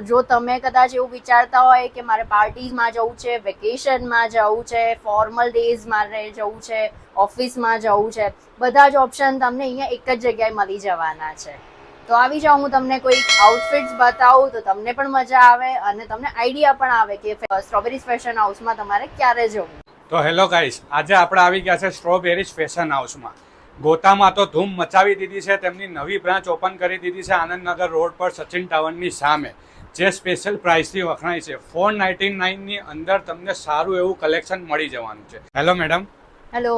જો તમે કદાચ એવું વિચારતા હોય કે મારે પાર્ટીઝમાં જવું છે, વેકેશનમાં જવું છે ફોર્મલ ડેઝ મારે જવું છે, ઓફિસમાં જવું છે, બધા જ ઓપ્શન તમને અહીંયા એક જ જગ્યાએ મળી જવાના છે. તો આવી જાઓ હું તમને કોઈ આઉટફિટ્સ બતાવું તો તમને પણ મજા આવે અને તમને આઈડિયા પણ આવે કે સ્ટ્રોબેરીઝ ફેશન હાઉસમાં તમારે ક્યારે જવું. તો હેલો ગાઈસ આજે આપણે આવી ગયા છે સ્ટ્રોબેરીઝ ફેશન હાઉસમાં ગોતામાં તો ધૂમ મચાવી દીધી છે, તેમની નવી બ્રાન્ચ ઓપન કરી દીધી છે આનંદનગર રોડ પર સચિન ટાવરની સામે. જે સ્પેશિયલ પ્રાઇસથી વખણાય છે. ફોર નાઇન્ટી નાઇનની અંદર તમને સારું એવું કલેક્શન મળી જવાનું છે. હેલો મેડમ હેલો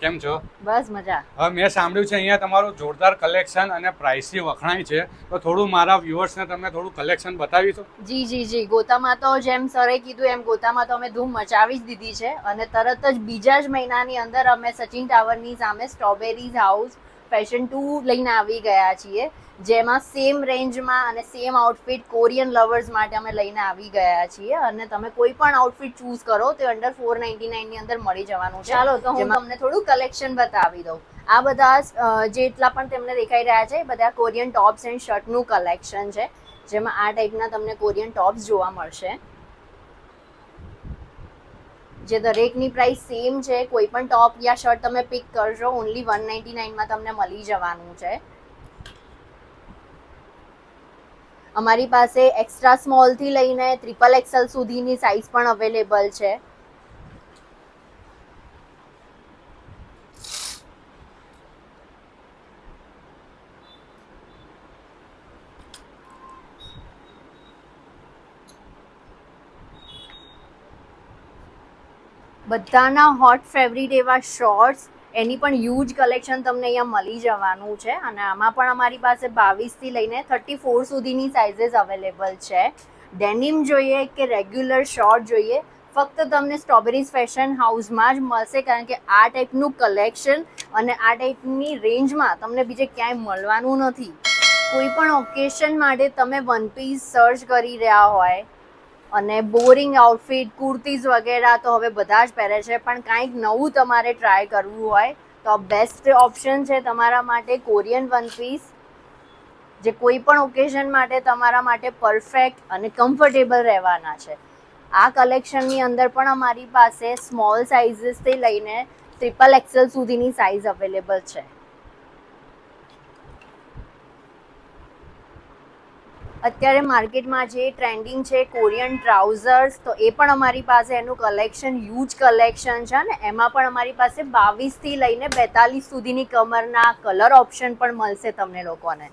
કેમ છો? બસ મજા. હવે મેં સાંભળ્યું છે અહીંયા તમારું જોરદાર કલેક્શન અને પ્રાઇસથી વખણાય છે. તો થોડું મારા વ્યુઅર્સને તમે થોડું કલેક્શન બતાવીશું જી જી જી. ગોતામાં તો જેમ સરે કીધું એમ ગોતામાં તો અમે ધૂમ મચાવી જ દીધી છે. અને તરત જ બીજા જ મહિનાની અંદર અમે સચિન ટાવરની સામે સ્ટ્રોબેરીઝ હાઉસ ફેશન ટુ લઈને આવી ગયા છીએ જેમાં સેમ રેન્જમાં અને સેમ આઉટફિટ કોરિયન લવર્સ માટે અમે લઈને આવી ગયા છીએ. અને તમે કોઈ પણ આઉટફિટ ચૂઝ કરો તે અંડર ફોર નાઇન્ટી નાઇનની અંદર મળી જવાનું છે. ચાલો તો હું તમને થોડું કલેક્શન બતાવી દઉં. આ બધા જેટલા પણ તમને દેખાઈ રહ્યા છે બધા કોરિયન ટોપ્સ એન્ડ શર્ટનું કલેક્શન છે જેમાં આ ટાઈપના તમને કોરિયન ટોપ્સ જોવા મળશે. જે દરેકની પ્રાઇસ સેમ છે, કોઈ પણ ટોપ યા શર્ટ તમે પિક કરશો ઓનલી વન નાઇન્ટી નાઇનમાં તમને મળી જવાનું છે. અમારી પાસે એક્સ્ટ્રા સ્મોલથી લઈને ટ્રિપલ એક્સેલ સુધીની સાઇઝ પણ અવેલેબલ છે. બધાના હોટ ફેવરિટ એવા શોર્ટ્સ એની પણ હ્યુજ કલેક્શન તમને અહીંયા મળી જવાનું છે. અને આમાં પણ અમારી પાસે બાવીસથી લઈને થર્ટી ફોર સુધીની સાઇઝીસ અવેલેબલ છે. ડેનિમ જોઈએ કે રેગ્યુલર શોર્ટ જોઈએ, ફક્ત તમને સ્ટ્રોબેરીઝ ફેશન હાઉસમાં જ મળશે કારણ કે આ ટાઈપનું કલેક્શન અને આ ટાઈપની રેન્જમાં તમને બીજે ક્યાંય મળવાનું નથી. કોઈ પણ ઓકેશન માટે તમે વન પીસ સર્ચ કરી રહ્યા હોય અને બોરિંગ આઉટફિટ કુર્તીઝ વગેરે તો હવે બધા જ પહેરે છે, પણ કાંઈક નવું તમારે ટ્રાય કરવું હોય, તો બેસ્ટ ઓપ્શન છે તમારા માટે કોરિયન વન પીસ જે કોઈ પણ ઓકેઝન માટે તમારા માટે પરફેક્ટ અને કમ્ફર્ટેબલ રહેવાના છે. આ કલેક્શનની અંદર પણ અમારી પાસે સ્મોલ સાઇઝીસથી લઈને ટ્રિપલ એક્સેલ સુધીની સાઇઝ અવેલેબલ છે. અત્યારે માર્કેટમાં જે ટ્રેન્ડિંગ છે, કોરિયન ટ્રાઉઝર્સ, તો એ પણ અમારી પાસે એનું કલેક્શન હ્યુજ કલેક્શન છે ને એમાં પણ અમારી પાસે બાવીસથી લઈને બેતાલીસ સુધીની કમરના કલર ઓપ્શન પણ મળશે તમને લોકોને.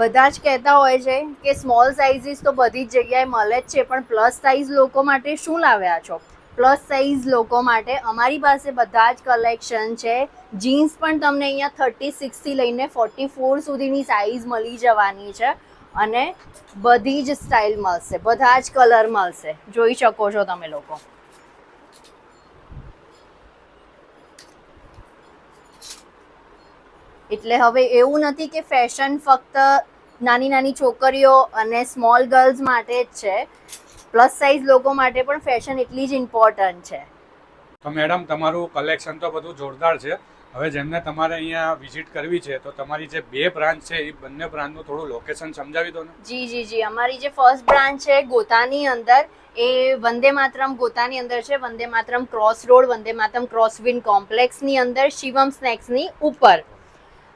બધા જ કહેતા હોય છે કે સ્મોલ સાઇઝીસ તો બધી જ જગ્યાએ મળે જ છે, પણ પ્લસ સાઇઝ લોકો માટે શું લાવ્યા છો? પ્લસ સાઇઝ લોકો માટે અમારી પાસે બધા જ કલેક્શન છે. જીન્સ પણ તમને અહીંયા થર્ટી સિક્સથી લઈને ફોર્ટી ફોર સુધીની સાઇઝ મળી જવાની છે અને બધી જ સ્ટાઇલ મળશે, બધા જ કલર મળશે. જોઈ શકો છો તમે લોકો. એટલે હવે એવું નથી કે ફેશન ફક્ત નાની નાની છોકરીઓ અને સ્મોલ ગર્લ્સ માટે જ છે. પ્લસ સાઇઝ લોકો માટે પણ ફેશન એટલી જ ઇમ્પોર્ટન્ટ છે. તો મેડમ તમારું કલેક્શન તો બધું જોરદાર છે. હવે જેમને તમારે અહીંયા વિઝિટ કરવી છે તો તમારી જે બે બ્રાન્ચ છે એ બંને બ્રાન્ચનું થોડું લોકેશન સમજાવી દો ને. જી જી જી. અમારી જે ફર્સ્ટ બ્રાન્ચ છે ગોતાની અંદર એ વંદે માતરમ ગોતાની અંદર છે વંદે માતરમ ક્રોસ રોડ વંદે માતરમ ક્રોસવિન કોમ્પ્લેક્સની અંદર શિવમ સ્નેક્સની ઉપર.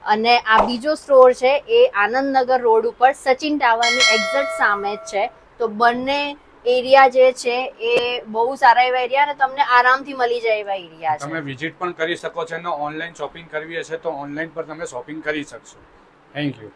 અને આ બીજો સ્ટોર છે એ આનંદનગર રોડ ઉપર સચિન ટાવરની એક્ઝેક્ટ સામે જ છે. તો બંને એરિયા જે છે એ બહુ સારા એવા એરિયા અને તમને આરામથી મળી જાય એવા એરિયા છે. તમે વિઝિટ પણ કરી શકો છો અને ઓનલાઈન શોપિંગ કરવી હશે તો ઓનલાઈન પર તમે શોપિંગ કરી શકશો. Thank you